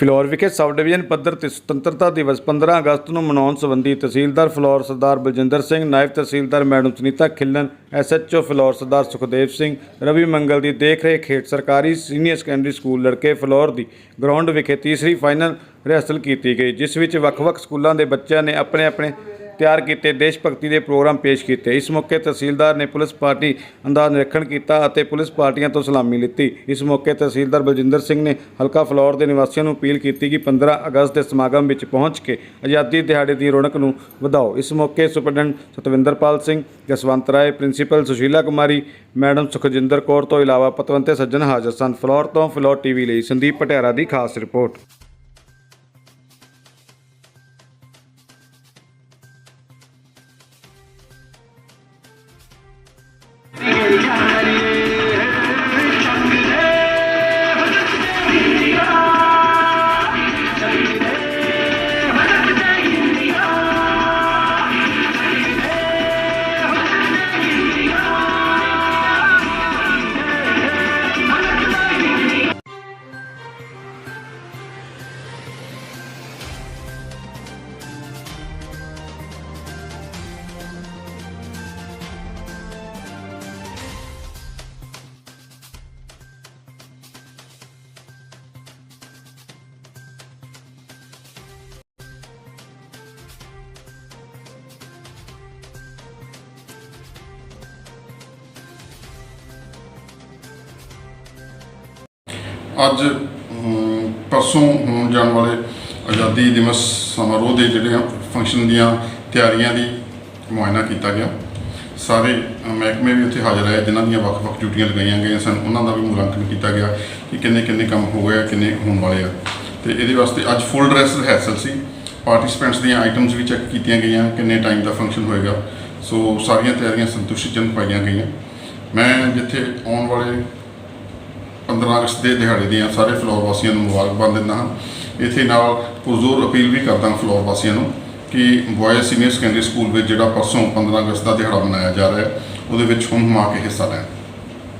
ਫਿਲੌਰ ਵਿਖੇ sub division ਪੱਧਰ ਤੇ ਸੁਤੰਤਰਤਾ ਦਿਵਸ 15 ਅਗਸਤ ਨੂੰ ਮਨਾਉਣ ਸੰਬੰਧੀ ਤਹਿਸੀਲਦਾਰ ਫਿਲੌਰ ਸਰਦਾਰ ਬਲਜਿੰਦਰ ਸਿੰਘ, ਨਾਇਬ ਤਹਿਸੀਲਦਾਰ ਮੈਡਮ ਸੁਨੀਤਾ ਖਿੱਲਨ, ਐਸਐਚਓ ਫਿਲੌਰ ਸਰਦਾਰ ਸੁਖਦੇਵ ਸਿੰਘ, ਰਵੀ ਮੰਗਲ ਦੀ ਦੇਖ ਰੇਖ ਹੇਠ ਸਰਕਾਰੀ ਸੀਨੀਅਰ ਸੈਕੰਡਰੀ ਸਕੂਲ ਲੜਕੇ ਫਿਲੌਰ ਦੀ ਗਰਾਊਂਡ ਵਿਖੇ ਤੀਸਰੀ ਫਾਈਨਲ ਰਿਹਰਸਲ ਕੀਤੀ ਗਈ, ਜਿਸ ਵਿੱਚ ਵੱਖ-ਵੱਖ ਸਕੂਲਾਂ ਦੇ ਬੱਚਿਆਂ ਨੇ ਆਪਣੇ ਆਪਣੇ ਤਿਆਰ ਕੀਤੇ, ਦੇਸ਼ ਭਗਤੀ ਦੇ ਪ੍ਰੋਗਰਾਮ ਪੇਸ਼ ਕੀਤੇ। ਇਸ ਮੌਕੇ ਤਹਿਸੀਲਦਾਰ ਨੇ ਪੁਲਿਸ ਪਾਰਟੀ ਅੰਦਾਜ਼ ਨਿਰੀਖਣ ਕੀਤਾ ਅਤੇ ਪੁਲਿਸ ਪਾਰਟੀਆਂ ਤੋਂ ਸਲਾਮੀ ਲਿੱਤੀ। ਇਸ ਮੌਕੇ ਤਹਿਸੀਲਦਾਰ ਬਲਜਿੰਦਰ ਸਿੰਘ ਨੇ ਹਲਕਾ ਫਲੌਰ ਦੇ ਨਿਵਾਸੀਆਂ ਨੂੰ ਅਪੀਲ ਕੀਤੀ ਕਿ 15 ਅਗਸਤ ਦੇ ਸਮਾਗਮ ਵਿੱਚ ਪਹੁੰਚ ਕੇ ਆਜ਼ਾਦੀ ਦਿਹਾੜੇ ਦੀ ਰੌਣਕ ਨੂੰ ਵਧਾਓ। ਇਸ ਮੌਕੇ superintendent Satwinderpal Singh, Jaswant Rai, principal Sushila Kumari, madam Sukhjinder Kaur ਤੋਂ ਇਲਾਵਾ ਪਤਵੰਤੇ ਸੱਜਣ ਹਾਜ਼ਰ ਸਨ। ਫਲੌਰ ਤੋਂ ਫਲੌਰ ਟੀਵੀ ਲਈ ਸੰਦੀਪ ਪਟਿਆਰਾ ਦੀ ਖਾਸ ਰਿਪੋਰਟ। ਅੱਜ ਪਰਸੋਂ ਹੋਣ ਜਾਣ ਵਾਲੇ ਆਜ਼ਾਦੀ ਦਿਵਸ ਸਮਾਰੋਹ ਦੇ ਜਿਹੜੇ ਆ ਫੰਕਸ਼ਨ ਦੀਆਂ ਤਿਆਰੀਆਂ ਦੀ ਮੁਆਇਨਾ ਕੀਤਾ ਗਿਆ। ਸਾਰੇ ਮਹਿਕਮੇ ਵੀ ਉੱਥੇ ਹਾਜ਼ਰ ਆਏ ਜਿਨ੍ਹਾਂ ਦੀਆਂ ਵੱਖ-ਵੱਖ ਡਿਊਟੀਆਂ ਲਗਾਈਆਂ ਗਈਆਂ ਸਨ ਉਹਨਾਂ ਦਾ ਵੀ ਮੁਲਾਂਕਣ ਕੀਤਾ ਗਿਆ ਕਿ ਕਿੰਨੇ ਕਿੰਨੇ ਕੰਮ ਹੋ ਗਏ ਆ, ਕਿੰਨੇ ਹੋਣ ਵਾਲੇ ਆ। ਤੇ ਇਹਦੇ ਵਾਸਤੇ ਅੱਜ ਫੁੱਲ ਡਰੈਸ ਰਿਹਰਸਲ ਸੀ। ਪਾਰਟਿਸਪੈਂਟਸ ਦੀਆਂ ਆਈਟਮਸ ਵੀ ਚੈੱਕ ਕੀਤੀਆਂ ਗਈਆਂ ਕਿੰਨੇ ਟਾਈਮ ਦਾ ਫੰਕਸ਼ਨ ਹੋਏਗਾ। ਸੋ ਸਾਰੀਆਂ ਤਿਆਰੀਆਂ ਸੰਤੁਸ਼ਟੀਜਨਕ ਪਾਈਆਂ ਗਈਆਂ। ਮੈਂ ਜਿੱਥੇ ਆਉਣ ਵਾਲੇ 15 ਅਗਸਤ ਦੇ ਦਿਹਾੜੇ ਦੀਆਂ ਸਾਰੇ ਫਲੋਰ ਵਾਸੀਆਂ ਨੂੰ ਮੁਬਾਰਕਬਾਦ ਦਿੰਦਾ ਹਾਂ। ਇੱਥੇ ਨਾਲ ਪੁਰਜ਼ੋਰ ਅਪੀਲ ਵੀ ਕਰਦਾ ਫਲੋਰ ਵਾਸੀਆਂ ਨੂੰ ਕਿ ਬॉयਜ਼ ਸੀਨੀਅਰ ਸੈਕੰਡਰੀ ਸਕੂਲ ਵਿੱਚ ਜਿਹੜਾ ਪਰਸੋਂ 15 ਅਗਸਤ ਦਾ ਦਿਹਾੜਾ ਮਨਾਇਆ ਜਾ ਰਿਹਾ ਹੈ, ਉਹਦੇ ਵਿੱਚ ਹੁਮ ਹੁਮਾ ਕੇ ਹਿੱਸਾ ਲੈਣ।